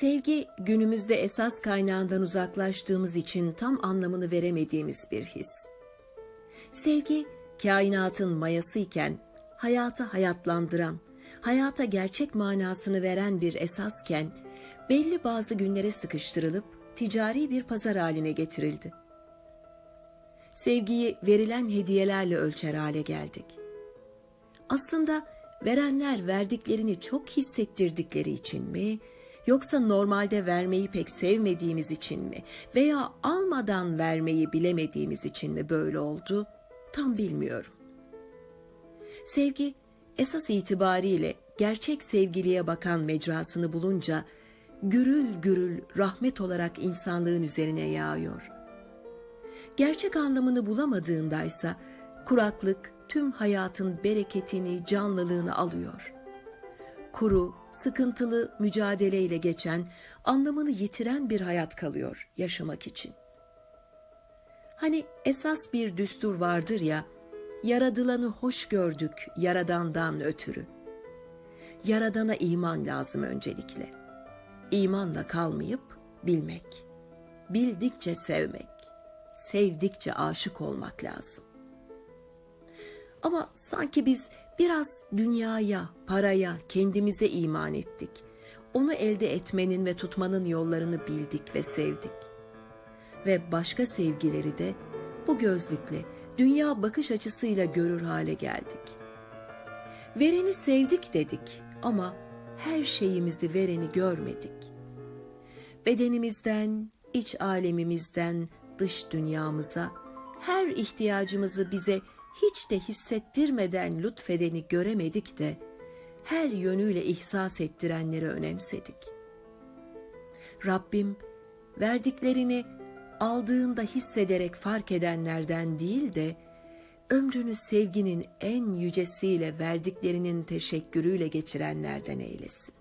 Sevgi günümüzde esas kaynağından uzaklaştığımız için tam anlamını veremediğimiz bir his. Sevgi kainatın mayası iken hayatı hayatlandıran, hayata gerçek manasını veren bir esasken belli bazı günlere sıkıştırılıp ticari bir pazar haline getirildi. Sevgiyi verilen hediyelerle ölçer hale geldik. Aslında verenler verdiklerini çok hissettirdikleri için mi, yoksa normalde vermeyi pek sevmediğimiz için mi veya almadan vermeyi bilemediğimiz için mi böyle oldu tam bilmiyorum. Sevgi esas itibariyle gerçek sevgiliye bakan mecrasını bulunca gürül gürül rahmet olarak insanlığın üzerine yağıyor. Gerçek anlamını bulamadığındaysa kuraklık tüm hayatın bereketini, canlılığını alıyor. Kuru, sıkıntılı mücadeleyle geçen, anlamını yitiren bir hayat kalıyor yaşamak için. Hani esas bir düstur vardır ya, yaradılanı hoş gördük yaradandan ötürü. Yaradana iman lazım öncelikle. İmanla kalmayıp bilmek. Bildikçe sevmek. Sevdikçe aşık olmak lazım. Ama sanki biz biraz dünyaya, paraya, kendimize iman ettik. Onu elde etmenin ve tutmanın yollarını bildik ve sevdik. Ve başka sevgileri de bu gözlükle, dünya bakış açısıyla görür hale geldik. Vereni sevdik dedik ama her şeyimizi vereni görmedik. Bedenimizden, iç alemimizden dış dünyamıza her ihtiyacımızı bize hiç de hissettirmeden lütfedeni göremedik de her yönüyle ihsas ettirenleri önemsedik. Rabbim verdiklerini aldığında hissederek fark edenlerden değil de ömrünü sevginin en yücesiyle verdiklerinin teşekkürüyle geçirenlerden eylesin.